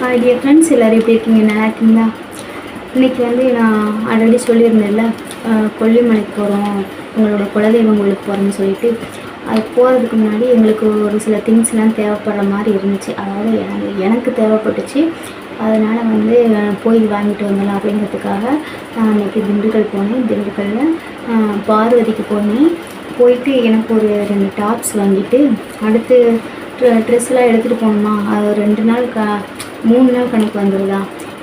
Dear friends எல்லோரும் எப்படி இருக்கீங்க? நல்லா இருக்கீங்களா? இன்றைக்கி வந்து நான் ஆல்ரெடி சொல்லியிருந்தேன்ல கொல்லிமலைக்கு போகிறோம் உங்களோட குலதெய்வம் உங்களுக்கு போகிறோம்னு சொல்லிட்டு. அது போகிறதுக்கு முன்னாடி எங்களுக்கு ஒரு சில திங்ஸ்லாம் தேவைப்படுற மாதிரி இருந்துச்சு. அதாவது எனக்கு எனக்கு தேவைப்பட்டுச்சு. அதனால் வந்து போய் வாங்கிட்டு வந்துடலாம் அப்படிங்கிறதுக்காக நான் அன்றைக்கி திண்டுக்கல் போனேன். திண்டுக்கல்லில் பார்வதிக்கு போனேன். போயிட்டு எனக்கு ஒரு ரெண்டு டாப்ஸ் வாங்கிட்டு அடுத்து ட்ரெஸ்லாம் எடுத்துகிட்டு போகணுமா? அது ரெண்டு நாள் க மூணு நாள் கணக்கு வந்துடுதா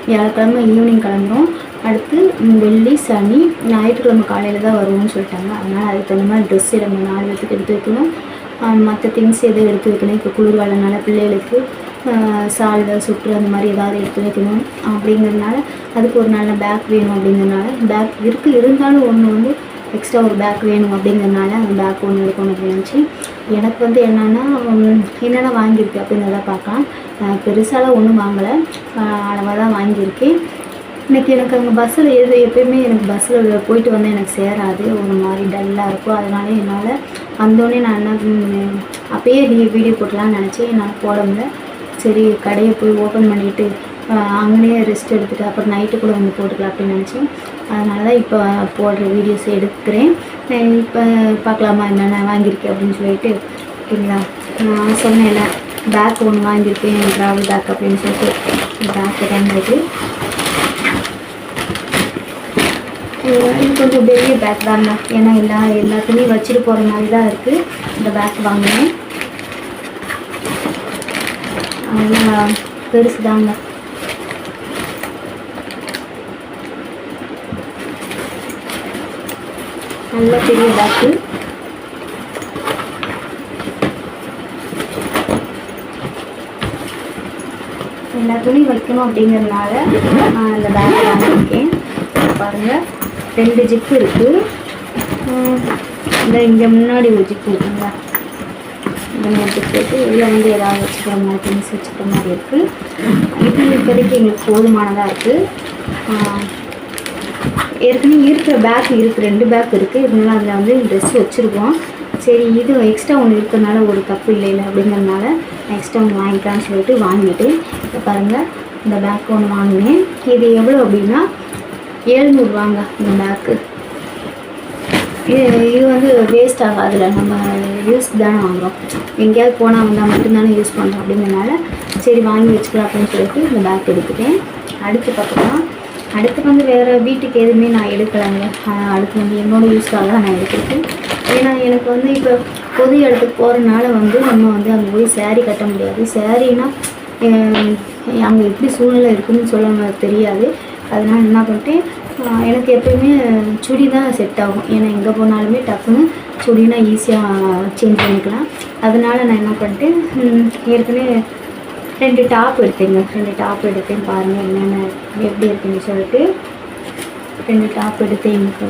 வியாழக்கிழமை ஈவினிங் கிளம்புறோம். அடுத்து வெள்ளி சனி ஞாயிற்றுக்கிழமை காலையில் தான் வருவோம்னு சொல்லிட்டாங்க. அதனால் அதுக்கு தகுந்த மாதிரி ட்ரெஸ் நம்ம நாலு பேத்துக்கு எடுத்து வைக்கணும். மற்ற திங்ஸ் எதுவும் எடுத்து வைக்கணும்? இப்போ குளிர்காலனால பிள்ளைகளுக்கு சால்வை சுற்று அந்த மாதிரி ஏதாவது எடுத்து வைக்கணும் அப்படிங்கிறதுனால அதுக்கு ஒரு நல்ல பேக் வேணும் அப்படிங்கிறதுனால பேக் இருக்குது இருந்தாலும் ஒன்று வந்து எக்ஸ்ட்ரா ஒரு பேக் வேணும் அப்படிங்கிறதுனால அந்த பேக் ஒன்று எடுக்கணும் அப்படின்னு நினச்சி எனக்கு வந்து என்னென்னா என்னென்ன வாங்கியிருக்கு அப்படிங்கிறத பார்க்கலாம். நான் பெருசாலாம் ஒன்றும் வாங்கலை. அளவாக தான் வாங்கியிருக்கேன். இன்னைக்கு எனக்கு அங்கே பஸ்ஸில் எது எப்பயுமே எனக்கு பஸ்ஸில் போயிட்டு வந்தால் எனக்கு சேராது. ஒரு மாதிரி டல்லாக இருக்கும். அதனால என்னால் வந்தோடனே நான் என்ன ம், அப்பயே வீடியோ போட்டலாம்னு நினச்சேன். என்னால் போட முடியல. சரி கடையை போய் ஓப்பன் பண்ணிவிட்டு அங்கேயே ரெஸ்ட் எடுத்துகிட்டு அப்புறம் நைட்டு கூட வந்து போட்டுக்கலாம் அப்படின்னு நினச்சேன். அதனால தான் இப்போ போடுற வீடியோஸ் எடுக்கிறேன். இப்போ பார்க்கலாமா? என்னென்ன வாங்கியிருக்கேன் அப்படின்னு சொல்லிட்டு ஓகேங்களா நான் சொன்னேன்ல பேக் ஒன்று வாங்கியிருக்கேன் ட்ராவல் பேக் அப்படின்னு சொல்லிட்டு. பேக்கு தான் இது. கொஞ்சம் பெரிய பேக் தாங்க. ஏன்னா எல்லா எல்லாத்துலேயும் வச்சுட்டு போகிற மாதிரி தான் இருக்குது இந்த பேக் வாங்கினேன். நல்லா பெருசு தாங்க நல்ல பெரிய பேக்கு எல்லா துணியும் வைக்கணும் அப்படிங்கிறதுனால நான் இந்த பேக் வாங்கியிருக்கேன். பாருங்கள் ரெண்டு ஜிப்பு இருக்குது இந்த இங்கே முன்னாடி ஒரு ஜிப்பு இருக்குங்களா இந்த மாதிரி ஜிப்பு இருக்குது இதில் வந்து ஏதாவது வச்சுக்கிற மாதிரி திங்ஸ் வச்சுக்கிற மாதிரி இருக்குது இது இப்போதைக்கு எங்களுக்கு போதுமானதாக இருக்குது ஏற்கனவே இருக்கிற பேக் இருக்குது ரெண்டு பேக் இருக்குது இருந்தாலும் அதில் வந்து ட்ரெஸ் வச்சுருக்கோம். சரி இது எக்ஸ்ட்ரா ஒன்று இருக்கிறதுனால ஒரு தப்பு இல்லைல்ல அப்படிங்கிறதுனால எக்ஸ்ட்ரா ஒன்று வாங்கிக்கலாம்னு சொல்லிட்டு வாங்கிட்டு இப்போ பாருங்கள் இந்த பேக் ஒன்று வாங்கினேன். இது எவ்வளோ அப்படின்னா ஏழ்நூறுவாங்க இந்த பேக்கு இது இது வந்து வேஸ்ட் ஆகாதுல. நம்ம யூஸ் தானே வாங்குறோம். எங்கேயாவது போனால் வந்தால் மட்டும்தானே யூஸ் பண்ணுறோம் அப்படிங்கிறனால சரி வாங்கி வச்சுக்கலாம் அப்படின்னு சொல்லிட்டு இந்த பேக் எடுத்துட்டேன். அடுத்து பார்த்தோம்னா அடுத்து வந்து வேறு வீட்டுக்கு எதுவுமே நான் எடுக்கலைங்க. அடுத்து வந்து என்னோட யூஸ்க்காக தான் நான் எடுத்துருக்கேன். ஏன்னா எனக்கு வந்து இப்போ பொது இடத்துக்கு போகிறனால வந்து நம்ம வந்து அங்கே போய் சேரீ கட்ட முடியாது. சேரீனா அங்கே எப்படி சூழ்நிலை இருக்குன்னு சொல்ல தெரியாது. அதனால் என்ன பண்ணிட்டேன் எனக்கு எப்பயுமே சுடி தான் செட் ஆகும். ஏன்னா எங்கே போனாலுமே டக்குன்னு சுடினா ஈஸியாக சேஞ்ச் பண்ணிக்கலாம். அதனால் நான் என்ன பண்ணிட்டேன் ஏற்கனவே ரெண்டு டாப் எடுத்தேங்க. ரெண்டு டாப் எடுத்தேன் பாருங்கள் என்னென்ன எப்படி இருக்குன்னு சொல்லிட்டு. ரெண்டு டாப் எடுத்தேங்க எனக்கு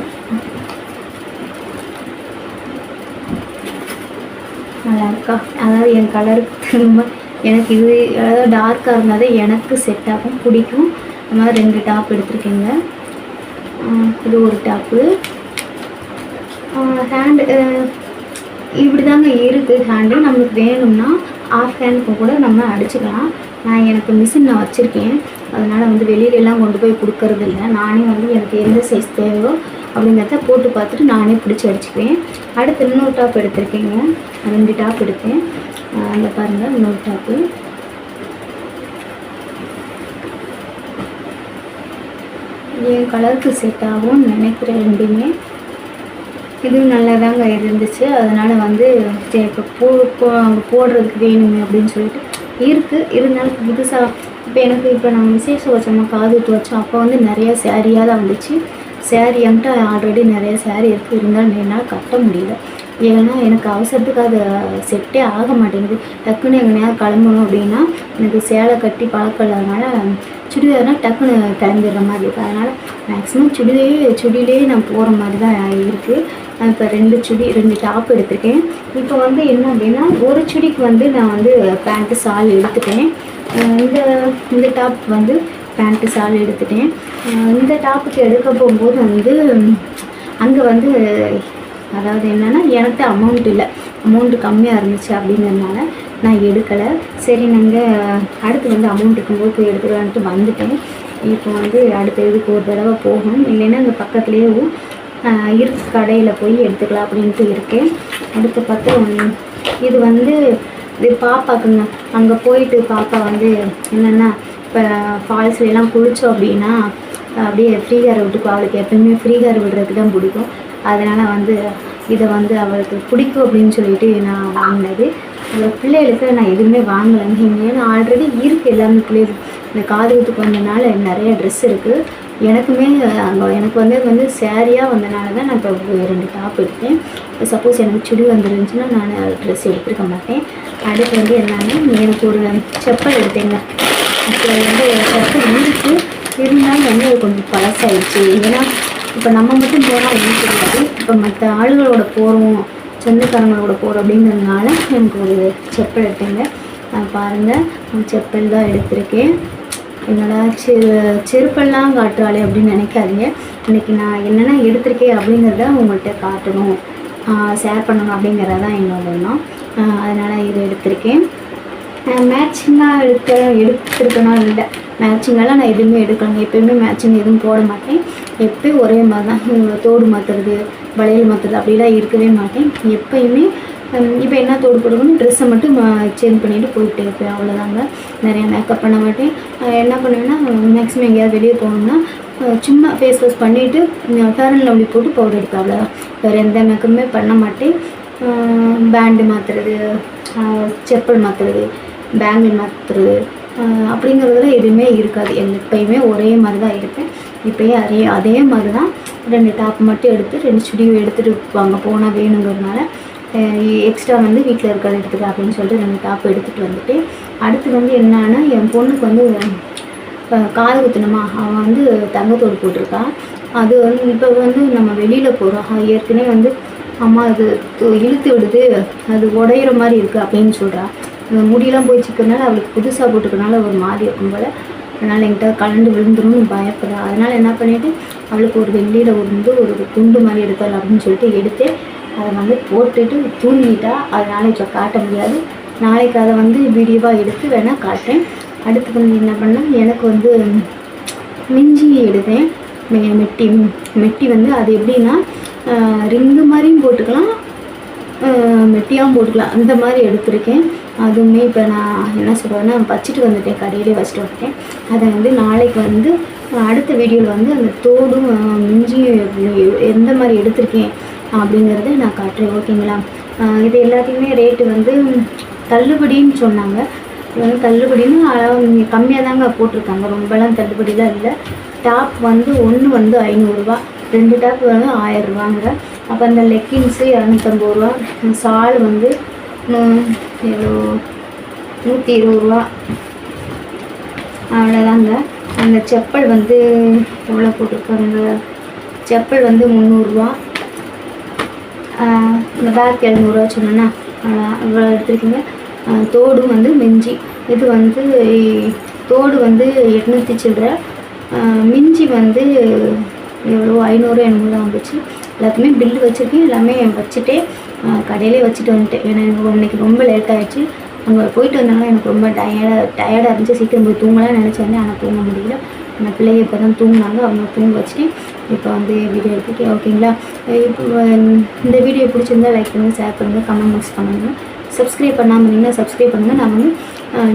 நல்லா இருக்கா? அதாவது என் கலருக்கு திரும்ப எனக்கு இது அதாவது டார்க்காக இருந்தால் தான் எனக்கு செட் ஆகும் பிடிக்கும். அந்த மாதிரி ரெண்டு டாப் எடுத்திருக்கேங்க. இது ஒரு டாப்பு ஹேண்டு இப்படி தாங்க இருக்குது ஹேண்டு நம்மளுக்கு வேணும்னா ஆஃப் ஹேண்டுக்கு கூட நம்ம அடிச்சுக்கலாம். நான் எனக்கு மிஷின் நான் வச்சுருக்கேன். அதனால் வந்து வெளியிலலாம் கொண்டு போய் கொடுக்கறது இல்லை நானே வந்து எனக்கு எந்த சைஸ் தேவையோ அப்படிங்கிறத போட்டு பார்த்துட்டு நானே பிடிச்சி அடிச்சுக்குவேன். அடுத்து இன்னொரு டாப் எடுத்திருக்கேங்க. ரெண்டு டாப் எடுத்தேன். அந்த பாருங்கள் இன்னொரு டாப்பு என் கலருக்கு செட் ஆகும்னு நினைக்கிறேன் ரெண்டுமே. இதுவும் நல்லா தாங்க இருந்துச்சு. அதனால் வந்து சரி இப்போ போ போ அங்கே போடுறதுக்கு வேணுமே அப்படின்னு சொல்லிட்டு இருக்குது இருந்தாலும் புதுசாக இப்போ எனக்கு இப்போ நான் விசேஷ வச்சோம்னா காது குத்து வச்சோம் அப்போ வந்து நிறையா சேரீயாக தான் வந்துச்சு. சேரீ என்கிட்ட ஆல்ரெடி நிறைய சேரீ இருக்குது இருந்தாலும் என்னால் கட்ட முடியல. ஏன்னா எனக்கு அவசரத்துக்கு அது செட்டே ஆக மாட்டேங்குது. டக்குன்னு எங்கேயாவது கிளம்பணும் அப்படின்னா எனக்கு சேலை கட்டி பழக்கம் சுடிதார்னால் டக்குன்னு கிளம்பிடுற மாதிரி இருக்குது அதனால் மேக்ஸிமம் சுடிலே சுடிலே நான் போகிற மாதிரி தான் இருக்குது நான் இப்போ ரெண்டு சுடி ரெண்டு டாப் எடுத்திருக்கேன். இப்போ வந்து என்ன அப்படின்னா ஒரு சுடிக்கு வந்து நான் வந்து பேண்ட்டு சால் எடுத்துட்டேன். இந்த இந்த டாப் வந்து பேண்ட்டு சால் எடுத்துட்டேன். இந்த டாப்புக்கு எடுக்க போகும்போது வந்து அங்கே வந்து அதாவது என்னென்னா எனக்கு அமௌண்ட் இல்லை. அமௌண்ட்டு கம்மியாக இருந்துச்சு அப்படிங்கிறதுனால நான் எடுக்கலை. சரி நாங்கள் அடுத்து வந்து அமௌண்ட் இருக்கும்போது போய் எடுத்துக்கலான்ட்டு வந்துட்டேன். இப்போ வந்து அடுத்த இதுக்கு ஒரு தடவை போகணும். இல்லைன்னா அங்கே பக்கத்துலேயே இருக்கு. கடையில் போய் எடுத்துக்கலாம் அப்படின்ட்டு இருக்கேன். அடுத்து பார்த்தா இது வந்து இது பாப்பாக்குங்க அங்கே போயிட்டு பாப்பா வந்து என்னென்னா இப்போ ஃபால்ஸ்லாம் குளித்தோம் அப்படின்னா அப்படியே ஃப்ரீ விட்டுக்கும் அவளுக்கு எப்பயுமே ஃப்ரீ விடுறதுக்கு தான் பிடிக்கும். அதனால் வந்து இதை வந்து அவளுக்கு பிடிக்கும் அப்படின்னு சொல்லிட்டு நான் வாங்கினது. அந்த பிள்ளைகளுக்கு நான் எதுவுமே வாங்கலைங்க ஏன்னா ஆல்ரெடி இருக்குது எல்லாமே பிள்ளைகள் இந்த காது வந்தனால நிறைய ட்ரெஸ் இருக்குது எனக்குமே அங்கே எனக்கு வந்து வந்து சேரீயாக வந்தனால தான் நான் இப்போ ரெண்டு டாப் எடுத்தேன். சப்போஸ் எனக்கு சுடி வந்துருந்துச்சுன்னா நான் ட்ரெஸ் எடுத்துருக்க மாட்டேன். அடுத்து வந்து என்னென்னா எனக்கு ஒரு செப்பல் எடுத்தேங்க. இப்போ வந்து செப்பல் இருக்குது இருந்தாலும் வந்து அது கொஞ்சம் பழசாயிடுச்சு. ஏன்னா இப்போ நம்ம மட்டும் போனால் ஒன்றும் தெரியாது. இப்போ மற்ற ஆளுகளோட போகிறோம் சொந்தக்காரங்களோட போகிறோம் அப்படிங்கிறதுனால எனக்கு ஒரு செப்பல் எடுத்தேங்க. நான் பாருங்கள் செப்பல் தான் எடுத்திருக்கேன். என்னடா செரு செருப்பெல்லாம் காட்டுறாளே அப்படின்னு நினைக்காதீங்க. இன்னைக்கு நான் என்னென்ன எடுத்திருக்கேன் அப்படிங்கிறத உங்கள்கிட்ட காட்டணும். ஷேர் பண்ணணும் அப்படிங்கிறது தான் என்னோட எண்ணம். அதனால் இதை எடுத்திருக்கேன். மேட்சிங்காக எடுக்க எடுத்துருக்கணும் இல்லை. மேட்சிங்கெல்லாம் நான் எதுவுமே எடுக்கலைங்க. எப்பயுமே மேட்சிங் எதுவும் போட மாட்டேன். எப்பயும் ஒரே மாதிரி தான் தோடு மாற்றுறது வளையல் மாற்றுறது அப்படிலாம் இருக்கவே மாட்டேன். எப்பயுமே இப்போ என்ன தோடு போடுவோம்னு ட்ரெஸ்ஸை மட்டும் சேஞ்ச் பண்ணிவிட்டு போயிட்டே இருப்பேன். அவ்வளோதாங்க நிறையா மேக்கப் பண்ண மாட்டேன். என்ன பண்ணுவேன்னா மேக்ஸிமம் எங்கேயாவது வெளியே போகணுன்னா சும்மா ஃபேஸ் வாஷ் பண்ணிவிட்டு ஃபேர் அண்ட் லவ்லி போட்டு பவுடர் எடுப்பேன். அவ்வளோதான் வேறு எந்த மேக்கப்புமே பண்ண மாட்டேன். பேண்டு மாற்றுறது செப்பல் மாற்றுறது பேங்கிள் மாற்றுறது அப்படிங்கிறதுல எதுவுமே இருக்காது. எப்பயுமே ஒரே மாதிரி தான் இருப்பேன். இப்போயே அதே அதே மாதிரி தான் ரெண்டு டாப் மட்டும் எடுத்து ரெண்டு சுடியும் எடுத்துகிட்டு வாங்க போனால் வேணுங்கிறதுனால எக்ஸ்ட்ரா வந்து வீட்டில் இருக்கிறத எடுத்துக்க அப்படின்னு சொல்லிட்டு ரெண்டு டாப் எடுத்துகிட்டு வந்துட்டு அடுத்து வந்து என்னன்னா என் பொண்ணுக்கு வந்து காது குத்தணுமா அவன் வந்து தங்கத்தோடு போட்டிருக்கா. அது வந்து இப்போ வந்து நம்ம வெளியில் போகிறோம் ஏற்கனவே வந்து அம்மா அது இழுத்து விடுது. அது உடையிற மாதிரி இருக்குது அப்படின்னு சொல்கிறா முடியெல்லாம் போய் சிக்கிறனால அவளுக்கு புதுசாக போட்டுக்கனால ஒரு மாதிரி இருக்கும் போல். அதனால் என்கிட்ட கலண்டு விழுந்துரும்னு பயப்படுறா. அதனால் என்ன பண்ணிட்டு அவளுக்கு ஒரு வெள்ளியில் வந்து ஒரு துண்டு மாதிரி எடுத்தாள் அப்படின்னு சொல்லிட்டு எடுத்து அதை வந்து போட்டுட்டு தூங்கிட்டா அதனால் இப்போ காட்ட முடியாது. நாளைக்கு அதை வந்து வீடியோவாக எடுத்து வேணால் காட்டுறேன். அடுத்து வந்து என்ன பண்ணால் எனக்கு வந்து மிஞ்சி எடுத்தேன். மெ- மெட்டி மெட்டி வந்து அது எப்படின்னா ரிங்கு மாதிரியும் போட்டுக்கலாம். மெட்டியாகவும் போட்டுக்கலாம். அந்த மாதிரி எடுத்திருக்கேன். அதுவுமே இப்போ நான் என்ன சொல்கிறேன்னா வச்சுட்டு வந்துட்டேன். கடையிலே வச்சுட்டு வந்துட்டேன். அதை வந்து நாளைக்கு வந்து அடுத்த வீடியோவில் வந்து அந்த தோடும் மிஞ்சியும் எந்த மாதிரி எடுத்திருக்கேன். அப்படிங்கிறத நான் காட்டுறேன். ஓகேங்களா இது எல்லாத்தையுமே ரேட்டு வந்து தள்ளுபடின்னு சொன்னாங்க. வந்து தள்ளுபடின்னு கம்மியாக தாங்க போட்டிருக்காங்க. ரொம்பலாம் தள்ளுபடிலாம் இல்லை. டாப் வந்து ஒன்று வந்து ஐநூறுரூவா ரெண்டு டாப் வந்து ஆயிரரூவாங்க. அப்போ அந்த லெக்கின்ஸு இரநூத்தம்பது ரூபா சால் வந்து எவ்வளோ நூற்றி இருபது ரூபா அவ்வளோதாங்க அந்த செப்பல் வந்து எவ்வளோ போட்டிருக்காங்க? செப்பல் வந்து முந்நூறுரூவா இந்த பேக் இரநூறுவா சொன்னேன்னா இவ்வளோ எடுத்துருக்கீங்க. தோடும் வந்து மிஞ்சி இது வந்து தோடு வந்து எட்நூற்றி சில்லற. மிஞ்சி வந்து எவ்வளோ ஐநூறு எண்ணூறு தான் வந்துச்சு. எல்லாத்தையுமே பில்லு வச்சுருக்கேன் எல்லாமே வச்சுட்டே கடையிலே வச்சுட்டு வந்துட்டேன். ஏன்னா எனக்கு இன்னைக்கு ரொம்ப லேட் ஆகிடுச்சு அங்கே போயிட்டு வந்தாங்கன்னா எனக்கு ரொம்ப டயர்டாக டயர்டாக இருந்துச்சு. சீக்கிரம் போய் தூங்கலாம் நினச்சேன் ஆனால் தூங்க முடியல. அந்த பிள்ளைங்க இப்போ தான் தூங்கினாங்க அவங்க தூங்க வச்சுட்டு இப்போ வந்து வீடியோ எடுத்துட்டு ஓகேங்களா? இப்போ இந்த வீடியோ பிடிச்சிருந்தா லைக் பண்ணுங்கள் ஷேர் பண்ணுங்கள் கமெண்ட் பாக்ஸ் பண்ணுங்கள் சப்ஸ்கிரைப் பண்ணாமல் இருந்தீங்கன்னா சப்ஸ்கிரைப் பண்ணுங்கள் நான் வந்து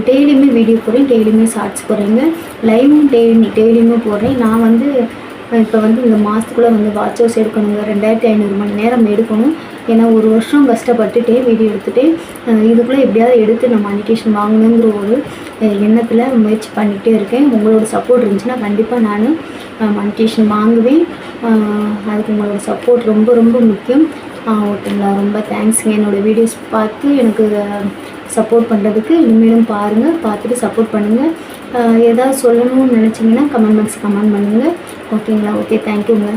டெய்லியுமே வீடியோ போடுறேன் டெய்லியுமே ஷார்ட்ஸ் போடுறேங்க. லைவும் டெய்லி டெய்லியுமே போடுறேன். நான் வந்து இப்போ வந்து இந்த மாதத்துக்குள்ளே வந்து வாட்ச் ஹவுஸ் எடுக்கணுங்க. ரெண்டாயிரத்தி ஐநூறு மணி நேரம் எடுக்கணும். ஏன்னா ஒரு வருஷம் கஷ்டப்பட்டுட்டே வீடியோ எடுத்துகிட்டே இதுக்குள்ளே எப்படியாவது எடுத்து நான் அனிகேஷன் வாங்கணுங்கிற ஒரு எண்ணத்தில் முயற்சி பண்ணிகிட்டே இருக்கேன். உங்களோட சப்போர்ட் இருந்துச்சுன்னா கண்டிப்பாக நான் அனிகேஷன் வாங்குவேன். அதுக்கு உங்களோட சப்போர்ட் ரொம்ப ரொம்ப முக்கியம். ஓகேங்களா. ரொம்ப தேங்க்ஸுங்க என்னோடய வீடியோஸ் பார்த்து எனக்கு சப்போர்ட் பண்ணுறதுக்கு இனிமேலும் பாருங்கள் பார்த்துட்டு சப்போர்ட் பண்ணுங்கள் ஏதாவது சொல்லணும்னு நினச்சிங்கன்னா கமெண்ட் பாக்ஸ் கமெண்ட் பண்ணுங்கள் ஓகேங்களா? ஓகே தேங்க்யூங்க